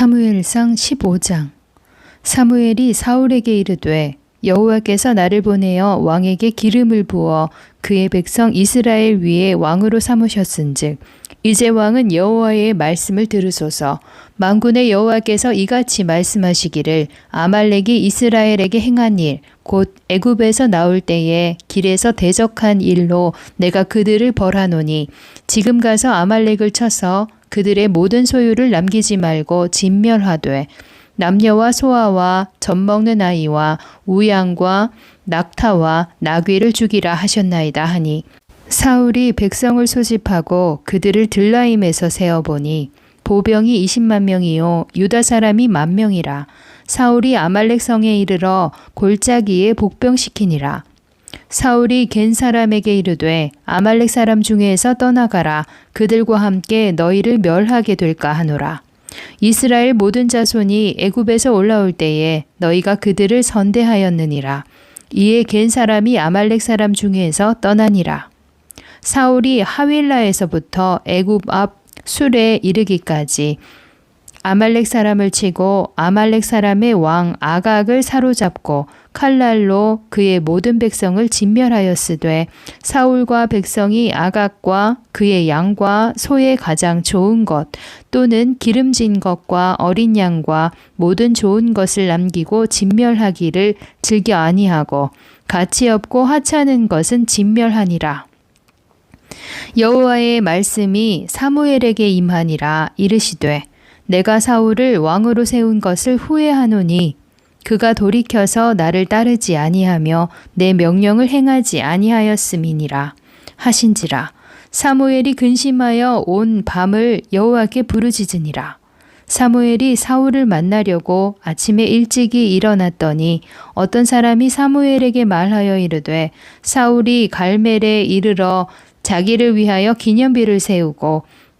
사무엘상 15장. 사무엘이 사울에게 이르되 여호와께서 나를 보내어 왕에게 기름을 부어 그의 백성 이스라엘 위에 왕으로 삼으셨은즉 이제 왕은 여호와의 말씀을 들으소서. 만군의 여호와께서 이같이 말씀하시기를 아말렉이 이스라엘에게 행한 일 곧 애굽에서 나올 때에 길에서 대적한 일로 내가 그들을 벌하노니 지금 가서 아말렉을 쳐서 그들의 모든 소유를 남기지 말고 진멸하되 남녀와 소아와 젖먹는 아이와 우양과 낙타와 나귀를 죽이라 하셨나이다 하니 사울이 백성을 소집하고 그들을 들라임에서 세어보니 보병이 20만 명이요 유다 사람이 만 명이라. 사울이 아말렉 성에 이르러 골짜기에 복병시키니라 사울이 겐 사람에게 이르되 아말렉 사람 중에서 떠나가라. 그들과 함께 너희를 멸하게 될까 하노라. 이스라엘 모든 자손이 애굽에서 올라올 때에 너희가 그들을 선대하였느니라. 이에 겐 사람이 아말렉 사람 중에서 떠나니라. 사울이 하윌라에서부터 애굽 앞 술에 이르기까지 아말렉 사람을 치고 아말렉 사람의 왕 아각을 사로잡고 칼날로 그의 모든 백성을 진멸하였으되 사울과 백성이 아각과 그의 양과 소의 가장 좋은 것 또는 기름진 것과 어린 양과 모든 좋은 것을 남기고 진멸하기를 즐겨 아니하고 가치 없고 하찮은 것은 진멸하니라. 여호와의 말씀이 사무엘에게 임하니라 이르시되 내가 사울을 왕으로 세운 것을 후회하노니 그가 돌이켜서 나를 따르지 아니하며 내 명령을 행하지 아니하였음이니라 하신지라. 사무엘이 근심하여 온 밤을 여호와께 부르짖으니라. 사무엘이 사울을 만나려고 아침에 일찍이 일어났더니 어떤 사람이 사무엘에게 말하여 이르되 사울이 갈멜에 이르러 자기를 위하여 기념비를 세우고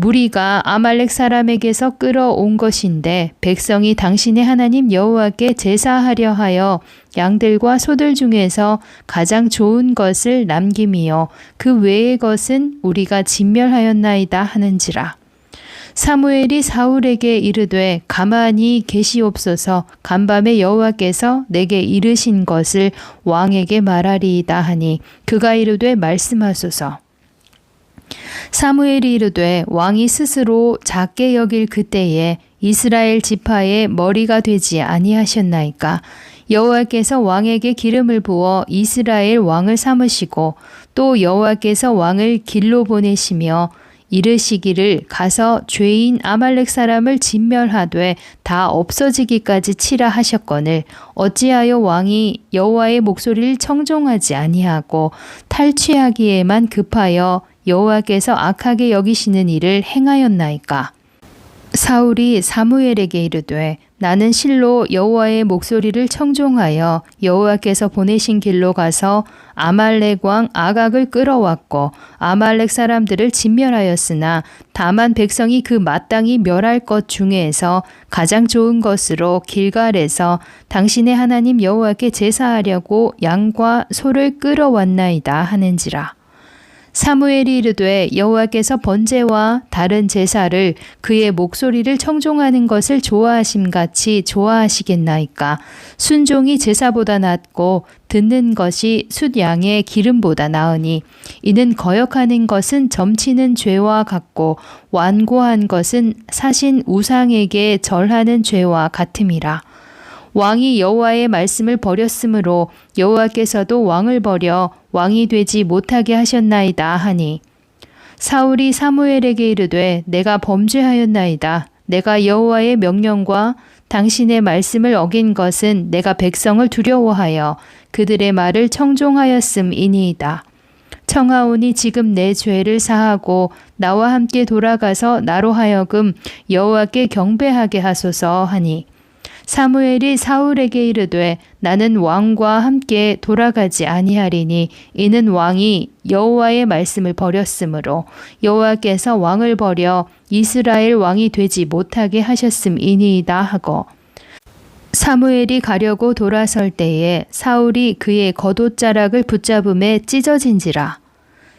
무리가 아말렉 사람에게서 끌어온 것인데 백성이 당신의 하나님 여호와께 제사하려 하여 양들과 소들 중에서 가장 좋은 것을 남김이요. 그 외의 것은 우리가 진멸하였나이다 하는지라. 사무엘이 사울에게 이르되 가만히 계시옵소서. 간밤에 여호와께서 내게 이르신 것을 왕에게 말하리이다 하니 그가 이르되 말씀하소서 사무엘이 이르되 왕이 스스로 작게 여길 그때에 이스라엘 지파의 머리가 되지 아니하셨나이까? 여호와께서 왕에게 기름을 부어 이스라엘 왕을 삼으시고 또 여호와께서 왕을 길로 보내시며 이르시기를 가서 죄인 아말렉 사람을 진멸하되 다 없어지기까지 치라 하셨거늘 어찌하여 왕이 여호와의 목소리를 청종하지 아니하고 탈취하기에만 급하여 여호와께서 악하게 여기시는 일을 행하였나이까? 사울이 사무엘에게 이르되 나는 실로 여호와의 목소리를 청종하여 여호와께서 보내신 길로 가서 아말렉 왕 아각을 끌어왔고 아말렉 사람들을 진멸하였으나 다만 백성이 그 마땅히 멸할 것 중에서 가장 좋은 것으로 길갈에서 당신의 하나님 여호와께 제사하려고 양과 소를 끌어왔나이다 하는지라 사무엘이 이르되 여호와께서 번제와 다른 제사를 그의 목소리를 청종하는 것을 좋아하심 같이 좋아하시겠나이까? 순종이 제사보다 낫고 듣는 것이 숫양의 기름보다 나으니 이는 거역하는 것은 점치는 죄와 같고 완고한 것은 사신 우상에게 절하는 죄와 같음이라 왕이 여호와의 말씀을 버렸으므로 여호와께서도 왕을 버려 왕이 되지 못하게 하셨나이다 하니. 사울이 사무엘에게 이르되 내가 범죄하였나이다. 내가 여호와의 명령과 당신의 말씀을 어긴 것은 내가 백성을 두려워하여 그들의 말을 청종하였음이니이다. 청하오니 지금 내 죄를 사하고 나와 함께 돌아가서 나로 하여금 여호와께 경배하게 하소서 하니 사무엘이 사울에게 이르되 나는 왕과 함께 돌아가지 아니하리니 이는 왕이 여호와의 말씀을 버렸으므로 여호와께서 왕을 버려 이스라엘 왕이 되지 못하게 하셨음이니이다 하고 사무엘이 가려고 돌아설 때에 사울이 그의 겉옷자락을 붙잡음에 찢어진지라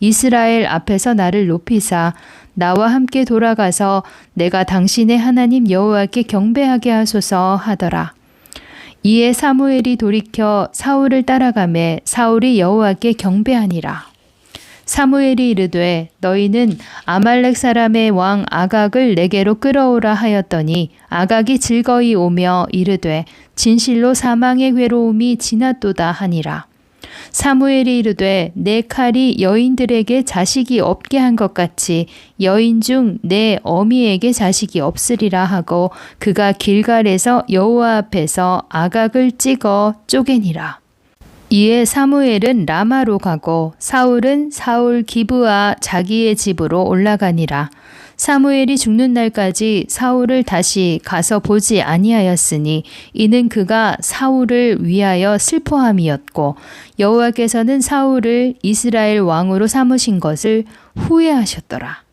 이스라엘 앞에서 나를 높이사 나와 함께 돌아가서 내가 당신의 하나님 여호와께 경배하게 하소서 하더라. 이에 사무엘이 돌이켜 사울을 따라가매 사울이 여호와께 경배하니라. 사무엘이 이르되 너희는 아말렉 사람의 왕 아각을 내게로 끌어오라 하였더니 아각이 즐거이 오며 이르되 진실로 사망의 괴로움이 지났도다 하니라. 사무엘이 이르되 내 칼이 여인들에게 자식이 없게 한 것 같이 여인 중 내 어미에게 자식이 없으리라 하고 그가 길갈에서 여호와 앞에서 아각을 찍어 쪼개니라. 이에 사무엘은 라마로 가고 사울은 사울 기브아 자기의 집으로 올라가니라. 사무엘이 죽는 날까지 사울을 다시 가서 보지 아니하였으니 이는 그가 사울을 위하여 슬퍼함이었고 여호와께서는 사울을 이스라엘 왕으로 삼으신 것을 후회하셨더라.